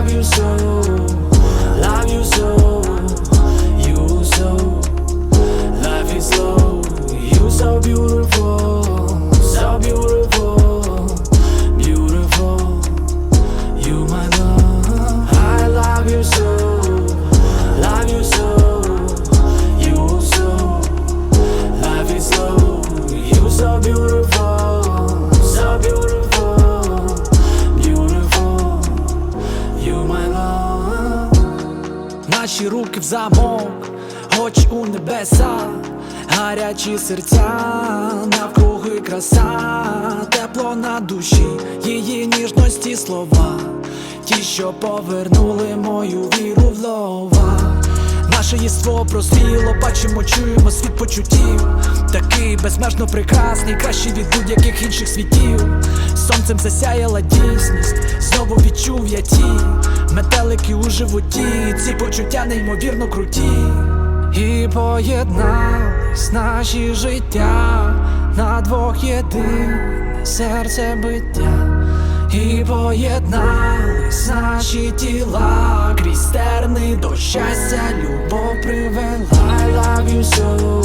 love you so, love you so, you so, life is slow, you so beautiful, so beautiful, beautiful, you my love. I love you so, Наші руки в замок, очі у небеса, гарячі серця, навкруги краса, тепло на душі, її ніжності слова, ті, що повернули мою віру в лова. Наше єство прозріло, бачимо, чуємо світ почуттів Такий безмежно прекрасний, кращий від будь-яких інших світів Сонцем засяяла дійсність, знову відчув я ті метелики у животі, ці почуття неймовірно круті. І поєднались наші життя на двох єдине серце биття. І поєднались наші тіла крізь терни до щастя любов привела I love you so,